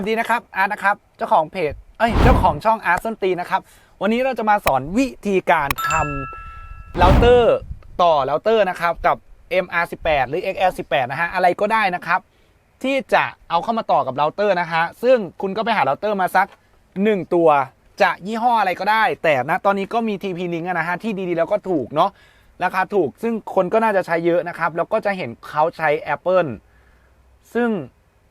วัสดีนะครับอาร์ตนะครับเจ้าของเพจเอ้ยเจ้าของช่องอาร์ตส้นตีนะครับ วันนี้เราจะมาสอนวิธีการทำเราเตอร์ต่อเราเตอร์นะครับกับ MR18 หรือ XL18 นะฮะอะไรก็ได้นะครับ ที่จะเอาเข้ามาต่อกับเราเตอร์นะฮะซึ่งคุณก็ไปหาเราเตอร์มาสัก 1 ตัวจะยี่ห้ออะไรก็ได้ แต่นะตอนนี้ก็มี TP Link นะฮะที่ดีๆ แล้วก็ถูกเนาะราคาถูกซึ่งคนก็น่าจะใช้เยอะนะครับ แล้วก็จะเห็นเขาใช้ Apple ซึ่ง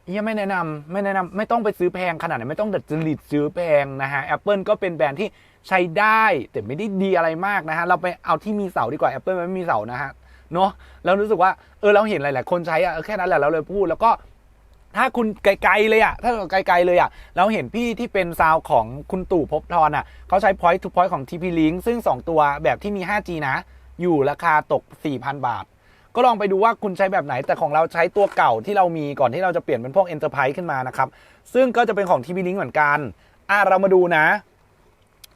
เฮียไม่แนะนำไม่แนะนำไม่ต้องไปซื้อแพงขนาดไหนไม่ต้องดัดจริตซื้อแพงนะฮะ Apple ก็เป็นแบรนด์ที่ใช้ได้แต่ไม่ได้ดีอะไรมากนะฮะเราไปเอาที่มีเสาดีกว่า Apple มันไม่มีเสานะฮะเนาะเรารู้สึกว่าเออเราเห็นหลาย ๆ คนใช้อะแค่นั้นแหละเราเลยพูดแล้วก็ถ้าคุณไกลๆเลยอะถ้าไกลๆเลยอะเราเห็นพี่ที่เป็นซาวของคุณตู่ภพบทรอะเขาใช้ point to point ของ TP Link ซึ่ง 2 ตัวแบบที่มี 5G นะ อยู่ราคาตก 4,000 บาท ก็ลองไปดูว่าคุณใช้แบบไหน แต่ของเราใช้ตัวเก่าที่เรามีก่อนที่เราจะเปลี่ยนเป็นพวก Enterprise ขึ้นมานะครับ ซึ่งก็จะเป็นของ TP Link เหมือนกัน อะเรามาดูนะ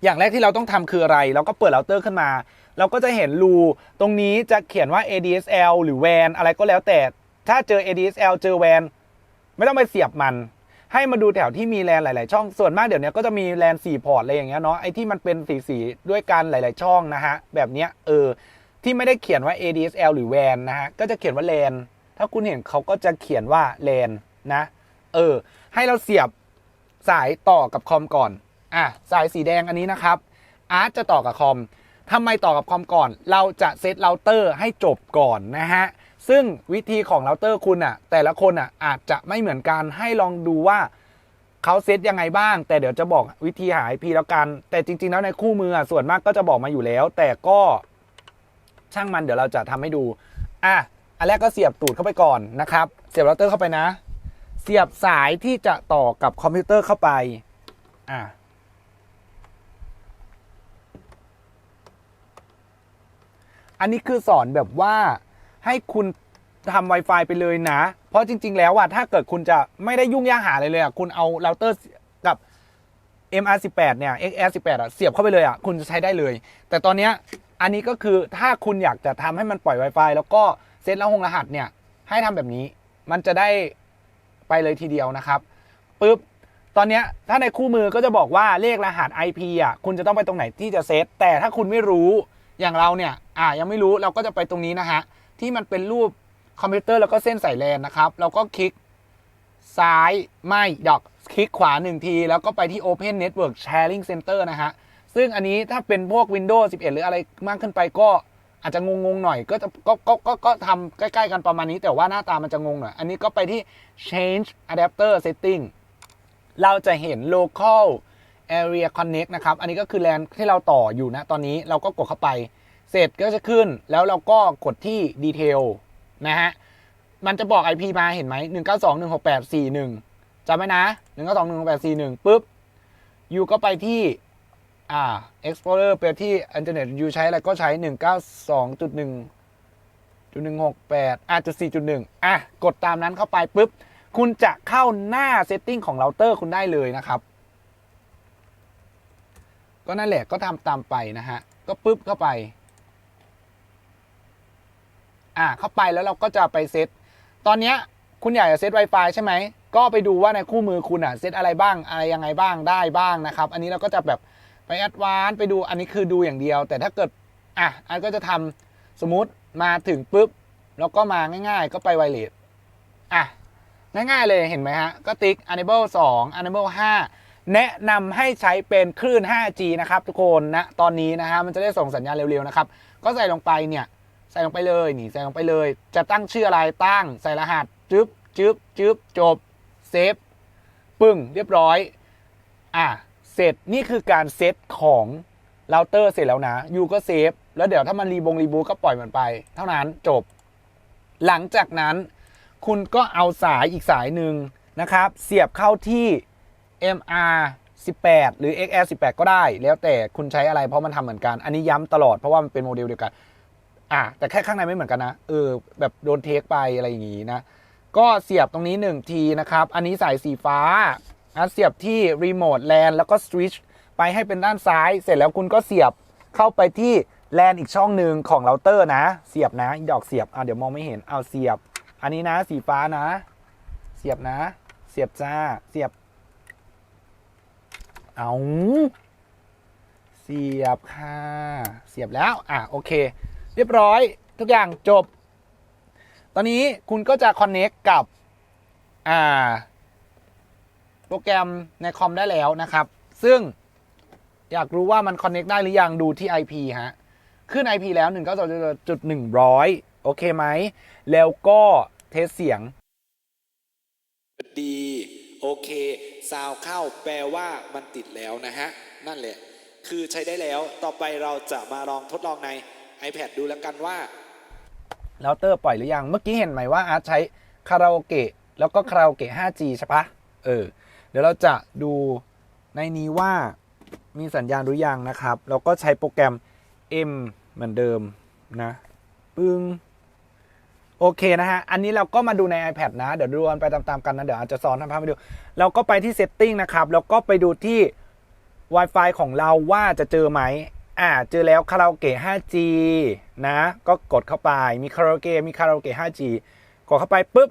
อย่างแรกที่เราต้องทำคืออะไร เราก็เปิดเราเตอร์ขึ้นมา เราก็จะเห็นรูตรงนี้จะเขียนว่า ADSL หรือ WAN อะไรก็แล้วแต่ ถ้าเจอ ADSL เจอ WAN ไม่ต้องไปเสียบมันให้มาดูแถวที่มีแลนหลาย ๆ ช่อง ส่วนมากเดี๋ยวนี้ก็จะมีแลน4พอร์ตอะไรอย่างเงี้ยเนาะ ไอ้ที่มันเป็นสีๆด้วยกันหลาย ๆ ช่องนะฮะ แบบเนี้ยเออ ที่ไม่ได้เขียนว่า ADSL หรือ WAN นะฮะ ก็จะเขียนว่า LAN ถ้าคุณเห็นเขาก็จะเขียนว่า LAN นะ เออ ให้เราเสียบสายต่อกับคอมก่อน อะ สายสีแดงอันนี้นะครับ อาร์ตจะต่อกับคอมทำไมต่อกับคอมก่อน เราจะเซตเราเตอร์ให้จบก่อนนะฮะ ซึ่งวิธีของเราเตอร์คุณอะ แต่ละคนอะอาจจะไม่เหมือนกัน ให้ลองดูว่าเขาเซตยังไงบ้าง แต่เดี๋ยวจะบอกวิธีหา IP แล้วกัน แต่จริงๆแล้วในคู่มือส่วนมากก็จะบอกมาอยู่แล้ว แต่ก็ ช่างมันเดี๋ยวเราจะทำให้ดู อะ อันแรกก็เสียบตูดเข้าไปก่อนนะครับ เสียบเราเตอร์เข้าไปนะ เสียบสายที่จะต่อกับคอมพิวเตอร์เข้าไป อะอันนี้คือสอนแบบว่าให้คุณทำ Wi-Fi ไปเลยนะ เพราะจริง ๆ แล้วอะถ้าเกิดคุณจะไม่ได้ยุ่งยากหาอะไรเลยอะคุณเอาเราเตอร์กับ MR18 เนี่ย XR18 อะเสียบเข้าไปเลยอะคุณจะใช้ได้เลย แต่ตอนเนี้ย อันนี้ก็คือถ้าคุณอยากจะทำให้มันปล่อย Wi-Fi แล้วก็เซตรหัสรหัสเนี่ย ให้ทำแบบนี้ มันจะได้ไปเลยทีเดียวนะครับปุ๊บตอนนี้ถ้าในคู่มือก็จะบอกว่าเลขรหัส IP อะคุณจะต้องไปตรงไหนที่จะเซตแต่ถ้าคุณไม่รู้อย่างเราเนี่ยอะยังไม่รู้เราก็จะไปตรงนี้นะฮะที่มันเป็นรูปคอมพิวเตอร์แล้วก็เส้นสายแลนนะครับ เราก็คลิกซ้ายไม่ดอกคลิกขวาหนึ่งที แล้วก็ไปที่ Open Network Sharing Center นะฮะ ซึ่งอันนี้ถ้าเป็นพวก Windows 11 หรืออะไรมากขึ้นไปก็อาจจะงงๆหน่อยก็จะก็ก็ก็ก็ทำใกล้ๆกันประมาณนี้ แต่ว่าหน้าตามันจะงงหน่อย อันนี้ก็ไปที่ Change Adapter Setting เราจะเห็น local area connect นะครับ อันนี้ก็คือแลนที่เราต่ออยู่นะตอนนี้เราก็กดเข้าไป เสร็จก็จะขึ้น แล้วเราก็กดที่ detail นะฮะ มันจะบอก IP มาเห็นไหม 192.168.41จำไว้นะ 192.168.41ปุ๊บยูก็ไปที่ อ่า explorer ไปที่ internet ยูใช้อะไรก็ใช้ 192.1จุดหนึ่งหกแปดอะจุดสี่จุดหนึ่งอะ กดตามนั้นเข้าไปปุ๊บ คุณจะเข้าหน้าเซตติ้งของเราเตอร์คุณได้เลยนะครับ ก็นั่นแหละก็ทำตามไปนะฮะ ก็ปุ๊บเข้าไป อะเข้าไปแล้วเราก็จะไปเซต ตอนเนี้ยคุณอยากจะเซต Wi-Fi ใช่ไหม ก็ไปดูว่าในคู่มือคุณอะเซตอะไรบ้าง อะไรยังไงบ้างได้บ้างนะครับ อันนี้เราก็จะแบบ ไปแอดวานไปดูอันนี้คือดูอย่างเดียว แต่ถ้าเกิดอะอันก็จะทำสมมุติมาถึงปุ๊บ แล้วก็มาง่ายๆ ก็ไปไวเลสอะง่ายๆเลยเห็นไหมฮะ ก็ติ๊ก enable 2 enable 5 แนะนำให้ใช้เป็นคลื่น 5G นะครับทุกคนนะตอนนี้นะฮะมันจะได้ส่งสัญญาณเร็วๆนะครับ ก็ใส่ลงไปเนี่ย ใส่ลงไปเลยนี่ใส่ลงไปเลย จะตั้งชื่ออะไรตั้งใส่รหัสจึ๊บจึ๊บจึ๊บจบเซฟปึ้งเรียบร้อย อะ เสร็จนี่คือการเซตของเราเตอร์เสร็จแล้วนะยูก็เซฟแล้วเดี๋ยวถ้ามันรีบงรีบูก็ปล่อยมันไป เท่านั้นจบ หลังจากนั้น คุณก็เอาสายอีกสายหนึ่งนะครับ เสียบเข้าที่ MR 18 หรือ XL 18 ก็ได้ แล้วแต่คุณใช้อะไรเพราะมันทำเหมือนกัน อันนี้ย้ำตลอดเพราะว่ามันเป็นโมเดลเดียวกัน อะแต่แค่ข้างในไม่เหมือนกันนะ เออ แบบโดนเทคไปอะไรอย่างงี้นะ ก็เสียบตรงนี้ 1 ทีนะครับ อันนี้สายสีฟ้า นะเสียบที่รีโมทแลนแล้วก็สวิตช์ไปให้เป็นด้านซ้าย เสร็จแล้วคุณก็เสียบเข้าไปที่แลนอีกช่องหนึ่งของเราเตอร์นะ เสียบนะดอกเสียบอะเดี๋ยวมองไม่เห็นเอาเสียบ อันนี้นะสีฟ้านะ เสียบนะ เสียบจ้าเสียบ เอาเสียบค่ะ เสียบแล้วอะโอเค เรียบร้อยทุกอย่างจบ ตอนนี้คุณก็จะ connect กับ อ่า โปรแกรมในคอมได้แล้วนะครับ ซึ่งอยากรู้ว่ามัน connect ได้หรือยังดูที่ IP ฮะ ขึ้น IP แล้ว1 9 2จุด100 โอเคไหม แล้วก็เทสเสียง ดี โอเค ซาวเข้าแปลว่ามันติดแล้วนะฮะ นั่นแหละ คือใช้ได้แล้วต่อไปเราจะมาลองทดลองใน iPad ดูแล้วกันว่าแล้วเตอร์ปล่อยหรือยัง เมื่อกี้เห็นไหมว่าอาร์ตใช้คาราโอเกะแล้วก็คาราโอเกะ 5G ใช่ปะเออ เดี๋ยวเราจะดูในนี้ว่ามีสัญญาณหรือยังนะครับแล้วก็ใช้โปรแกรม M เหมือนเดิมนะปึ้งโอเคนะฮะ อันนี้เราก็มาดูใน iPad นะ เดี๋ยวดูกันไปตามๆกันนะ เดี๋ยวอาจจะสอนทำภาพให้ดู เราก็ไปที่ Setting นะครับ แล้วก็ไปดูที่ Wi-Fi ของเราว่าจะเจอไหม อ่า เจอแล้วคาราโอเกะ 5G นะ ก็กดเข้าไป มีคาราโอเกะ มีคาราโอเกะ 5G กดเข้าไปปุ๊บ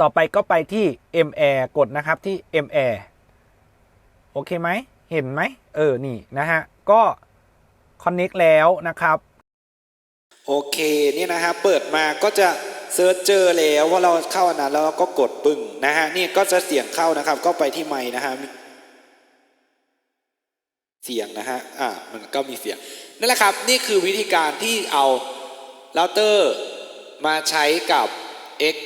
ต่อไปก็ไปที่ M Air กดนะครับที่ M Air โอเคไหม เห็นไหม เออ นี่นะฮะ ก็ connect แล้วนะครับ โอเค นี่นะฮะ เปิดมาก็จะเซิร์ชเจอแล้วว่าเราเข้าอันนั้นแล้วก็กดปึ้งนะฮะ นี่ก็จะเสียงเข้านะครับ ก็ไปที่ไมค์นะฮะเสียงนะฮะ อ่า มันก็มีเสียง นั่นแหละครับ นี่คือวิธีการที่เอาเราเตอร์มาใช้กับ X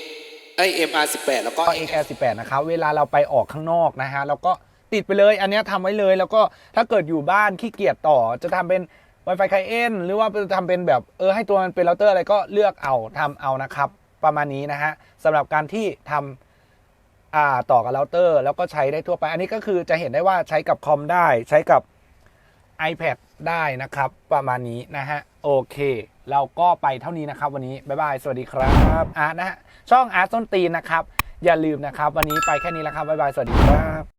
ไอ MR18 แปดแล้วก็ก็ XR 18นะครับเวลาเราไปออกข้างนอกนะฮะแล้วก็ติดไปเลย อันเนี้ยทำไว้เลยแล้วก็ถ้าเกิดอยู่บ้านขี้เกียจต่อจะทำเป็น Wi-Fi Client หรือว่าจะทำเป็นแบบเออให้ตัวมันเป็นเราเตอร์อะไรก็เลือกเอาทำเอานะครับ ประมาณนี้นะฮะสำหรับการที่ทำ อ่าต่อกับเราเตอร์ แล้วก็ใช้ได้ทั่วไป อันนี้ก็คือจะเห็นได้ว่าใช้กับคอมได้ ใช้กับ iPad ได้นะครับ ประมาณนี้นะฮะ โอเค เราก็ไปเท่านี้นะครับ วันนี้บ๊ายบายสวัสดีครับอาร์ตนะฮะช่องอาร์ตต้นตีนนะครับอย่าลืมนะครับ วันนี้ไปแค่นี้แล้วครับบ๊ายบายสวัสดีครับ